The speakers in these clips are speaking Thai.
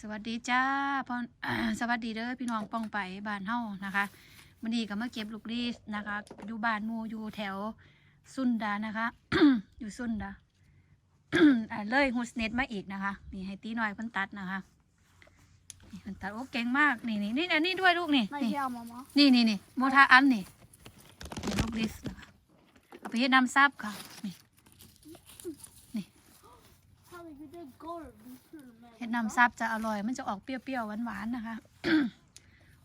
สวัสดีจ้าพ่อสวัสดีเด้อพี่น้องป้องไปบ้านเฮานะคะวันนี้ก็มาเก็บลูกรีสนะคะ อยู่บ้านหมูอยู่แถวสุนดานะคะ อยู่สุนดาอ่าเลยฮุสเน็ตมาอีกนะคะนี่ให้ตีหน่อยเพิ่นตัดนะคะนี่เพิ่นตัดโอ้เก่งมากนี่นี่นี่อันนี้ด้วยลูกนี่ไม่นี่ใช่เอามามานี่นี่นี่โมทาอันนี่นี่ลูกรีสนะคะเอาไปเฮ็ดน้ำซับค่ะนี่ ถ้า เราจะได้กอล์ฟดูสิแม่เฮ็ดน้ำซับจะอร่อย มันจะออกเปรี้ยวๆหวานๆนะคะ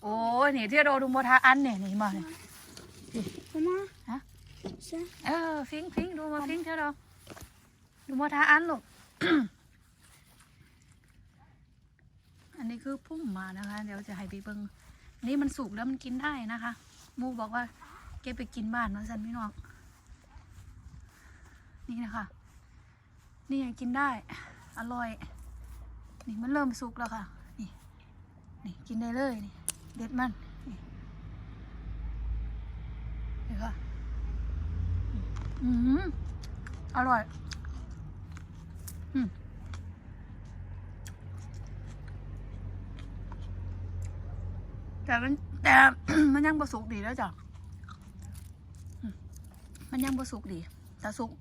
โอ้ยนี่ที่เราดูโมทาอันเนี่ยนี่มาเนี่ยใช่ไหมฮะใช่เออฟิงฟิงดูมาฟิงเท่าเราดูโมทาอันลูกอันนี้คือพุ่มมานะคะ เดี๋ยวจะให้ไปเบิงอันนี่มันสุกแล้วมันกินได้นะคะหมูบอกว่าเก็บไปกินบ้านมาสันพี่น้อง นี่นะคะ นี่ยังกินได้ อร่อย นี่มันเริ่มสุกแล้วค่ะ นี่ นี่กินได้เลยนี่เด็ดมัน นี่ค่ะ อืมอร่อย อืมแต่มันแต่มันยังบสุกดีแล้วจ้ะ มันยังบสุกดีถ้าสุก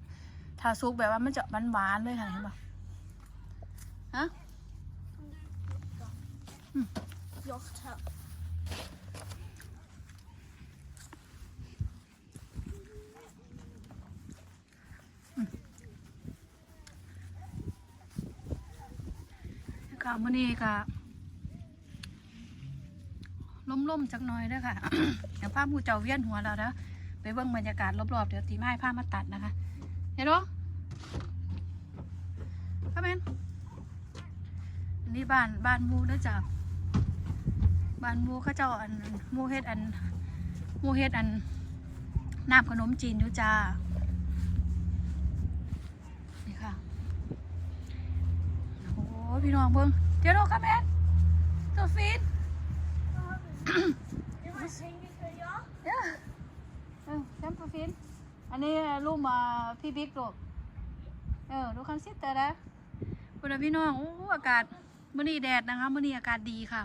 ถ้าสุกแบบว่ามันจะหวานๆเลยค่ะเห็นปะ ฮะยกเถอะค่ะมื่อนี้ก็ล่มๆจักหน่อยเด้อค่ะ เดี๋ยวภาพมูเจ้าเวียนหัวแล้วนะไปเบิ่งบรรยากาศรอบๆ เดี๋ยวตีไม้ผ้ามาตัดนะคะ เห็นหรอพ่อแม่นอั นนี้บ้านบ้านหมูเด้อจ้ะบ้านหมูเขาเจ้าอันหมูเฮ็ดอันหมูเฮ็ดอันน้ำขนมจีนอยู่จ้านี่ค่ะโอ้พี่น้องเบิ่งเดี๋ยวเราครับแม่นตัวฟินยังไม่ใช่นี่เคยยกเดี๋ยวเออแชมป์ตัวฟินอันนี้รูปมาพี่บิ๊กลูกเออดูคอนซิสเตอร์นะคุณพี่น้อง โอ้ อากาศ มื้อนี้แดดนะคะมื้อนี้อากาศดีค่ะ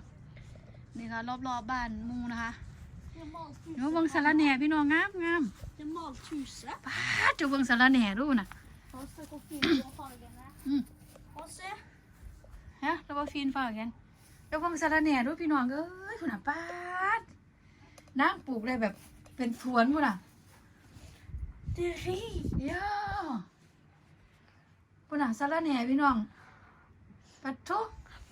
นี่ค่ะ รอบๆบบ้านหมูนะคะยังมองชื่อเดี๋ยวเบิ่งสาระแหน่พี่น้องงามงามยังมองชื่อซะป้าดเจะเบิ่งสาระแหน่ดูน่ะขอใส่กาแฟเดียวพอกันนะอืมขอใส่ฮะแล้วว่าฟินฟ้ากันเดี๋ยวเบิ่งสาระแหน่ดูพี่น้องเอ้ยคุณน่ะป้าดน้ำปลูกได้แบบเป็นสวนพุ่นน่ะเดี๋ยวสิย่าปุ่นอะสาระแหน่พี่น้องปัดทุ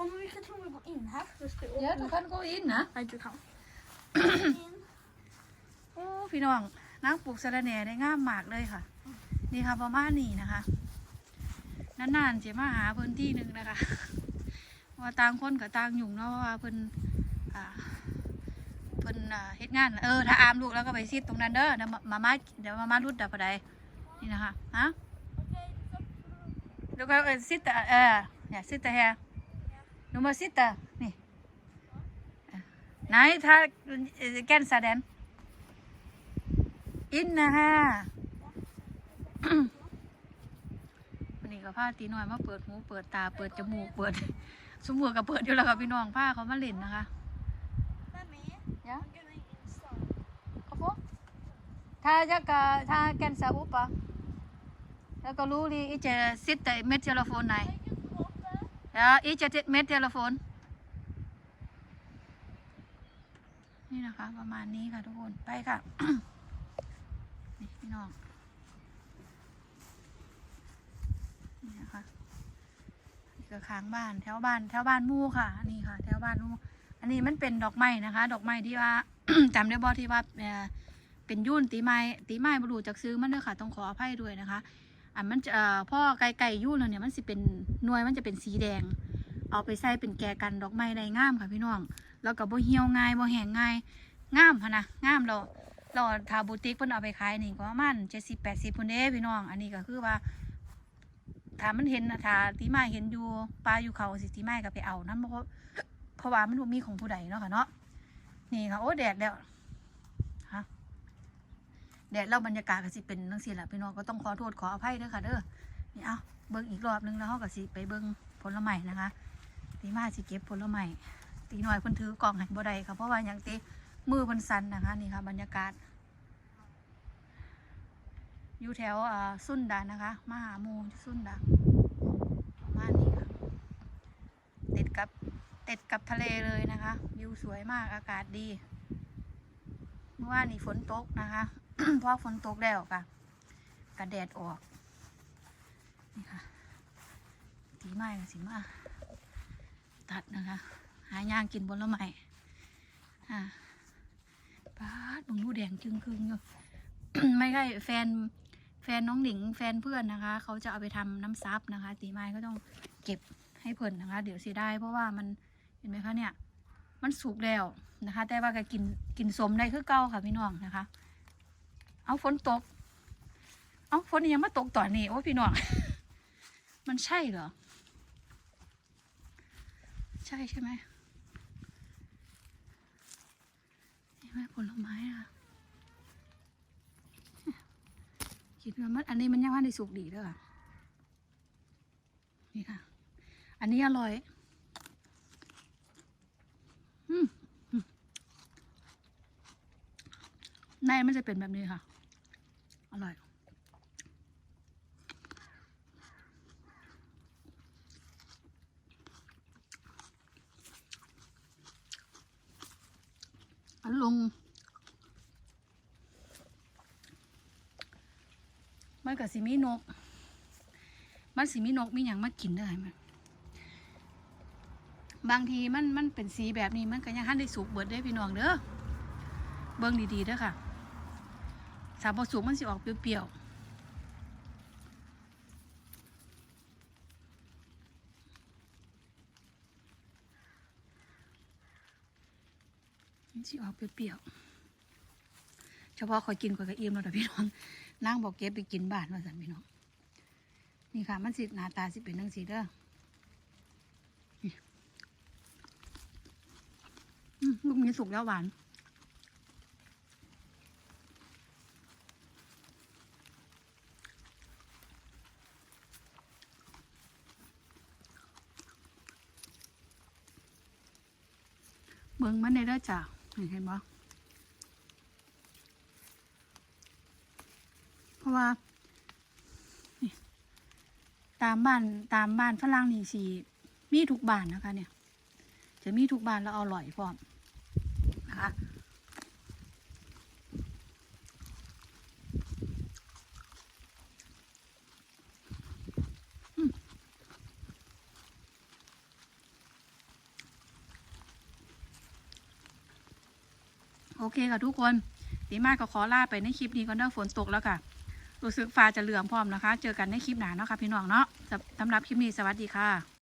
om vi kan tro vi går in här så ska vi เดี๋ยวทุกคนก็อินนะ Nej, du kan. In. โอ้พี่น้องนางปลูกสาระแหน่ได้งามมากเลยค่ะ นี่ค่ะประมาณนี้นะคะนานๆจะมาหาพื้นที่หนึ่งนะคะว่าต่างคนกับต่างยุ่งเนาะว่าเพิ่นอ่าเพิ่นอ่าเฮ็ดงานเออถ้าอามลูกแล้วก็ไปซิดตรงนั้นเด้อเดี๋ยวมามามาเดี๋ยวมามารุดดับอะไรนี่นะคะฮะ Okej, så แล้วก็เออซิตเตอร์เออเนี่ยซิตเตอร์เฮีย หนูมาซิตเตอร์นี่เออไหนถ้าเอ่อแกนซาแดนอินนะฮะวันนี้ก็พาตีน้อยมาเปิดหูเปิดตาเปิดจมูกเปิดสมมือก็เปิดอยู่แล้วค่ะพี่น้องผ้าเขามาเล่นนะคะ Mamma, ยะ I'm gonna install. เขาพวกถ้าจะกะถ้าแกนซาอุปะแล้วก็รู้ดีอีจะซิตเตอร์เมทเทเลโฟนไหน Jag kan prata. Ja, อีจะเม็ดเทเลโฟนนี่นะคะ ประมาณนี้ค่ะทุกคนไปค่ะ นี่พี่น้อง นี่นะคะนี่ก็ค้างบ้านแถวบ้าน แถวบ้านมู่ค่ะ นี่ค่ะ แถวบ้านมู่อันนี้มันเป็นดอกไม้นะคะ ดอกไม้ที่ว่า จำได้บ่ที่ว่าเอ่อเป็นยุ่นตีไม้ตีไม้บรูจากซื้อมันด้วยค่ะ ต้องขออภัยด้วยนะคะ อันมันจะพ่อไก่ไก่ยุ่นแล้วเนี่ยมันสิเป็นหน่วยมันจะเป็นสีแดง เอาไปใส่เป็นแกกันดอกไม้ได้งามค่ะพี่น้อง แล้วก็บ่เหี่ยวง่ายบ่แห้งง่ายงามค่ะนะงามเราเราทาบูติกเพิ่นเอาไปขายนี่ก็ประมาณ70 80พุ่นเด้พี่น้อง อันนี้ก็คือว่าถ้ามันเห็นนะถ้าตีไม้เห็นอยู่ปลาอยู่เขาสิตีไม้ก็ไปเอานํเพราะเพราะว่ามันมีของผู้ใดเนาะค่ะเนาะนี่ค่ะโอ้แดดแล้ว แดดแล้วบรรยากาศก็สิเป็นจังซี่แหละพี่น้องก็ต้องขอโทษขออภัยเด้อค่ะเด้อนี่เอาเบิ่งอีกรอบนึงแล้วเฮาก็สิไปเบิ่งผลไม้นะคะ ตีมาสิเก็บผลไม้ตีหน่อยเพิ่นถือกล่องให้บ่ได้ค่ะเพราะว่าหยังติมือเพิ่นสั่นนะคะนี่ค่ะบรรยากาศ อยู่แถวสุนดานะคะมหามูสุนดาประมาณนี้ค่ะติดกับติดกับทะเลเลยนะคะวิวสวยมากอากาศดีเมื่อวานนี้ฝนตกนะคะ เพอฝนตกแล้วค่ะกระแดดออก นี่ค่ะตีไม้กับสีมาตัดนะคะ หาย่างกินบนละไม้อ่าป้าดมึงดูแดงจึงคึงอยู่ไม่ใช่แฟนแฟนน้องหนิงแฟนเพื่อนนะคะ เขาจะเอาไปทำน้ำซับนะคะ ตีไม้ก็ต้องเก็บให้เพิ่นนะคะ เดี๋ยวเสียได้เพราะว่ามันเห็นไหมคะเนี่ย มันสุกแล้วนะคะ แต่ว่าก็กินกินสมได้คือเก่าค่ะพี่น้องนะคะ เอาฝนตก เอาฝนยังมาตกต่อนนี้โอ้พี่น้อง มันใช่เหรอ ใช่ใช่ไหมเห็นไหมผลไม้อะคิดว่ามันอันนี้มันยังไม่ได้สุกดีเด้อค่ะนี่ค่ะ อันนี้อร่อยอืมในมันจะเป็นแบบนี้ค่ะ อร่อยอันลง มันกับสิมีนก มันสิมีนกมีอย่างมากินได้มันบางทีมันมันเป็นสีแบบนี้มันก็ยังหันได้สุกเบิดได้พี่น้องเด้อเบิ่งดีๆเด้อค่ะ สาบสุกมันสิออกเปรี้ยวๆสิออกเปรี้ยวๆเฉพาะคอยกินคอยกระอิ่มแล้วแต่พี่น้องนั่งบอกเก็บไปกินบ้านว่าสันพี่น้อง นี่ค่ะ มันสิหน้าตาสิเป็นจังสีเด้อลูกนี้สุกแล้วหวาน เบิ่งมันได้แล้อจ้ะเห็นบ่เพราะว่าตามบ้านตามบ้านฝรั่งนี่สีมีทุกบ้านนะคะเนี่ย จะมีทุกบ้านแล้วเอาอร่อยพร้อมนะคะ โอเคค่ะทุกคนดีมากก็ขอลาไปในคลิปนี้ก่อนเด้อฝนตกแล้วค่ะ รู้สึกฟ้าจะเหลืองพร้อมนะคะ เจอกันในคลิปหน้าเนาะค่ะพี่น้องเนาะสำสำหรับคลิปนี้สวัสดีค่ะ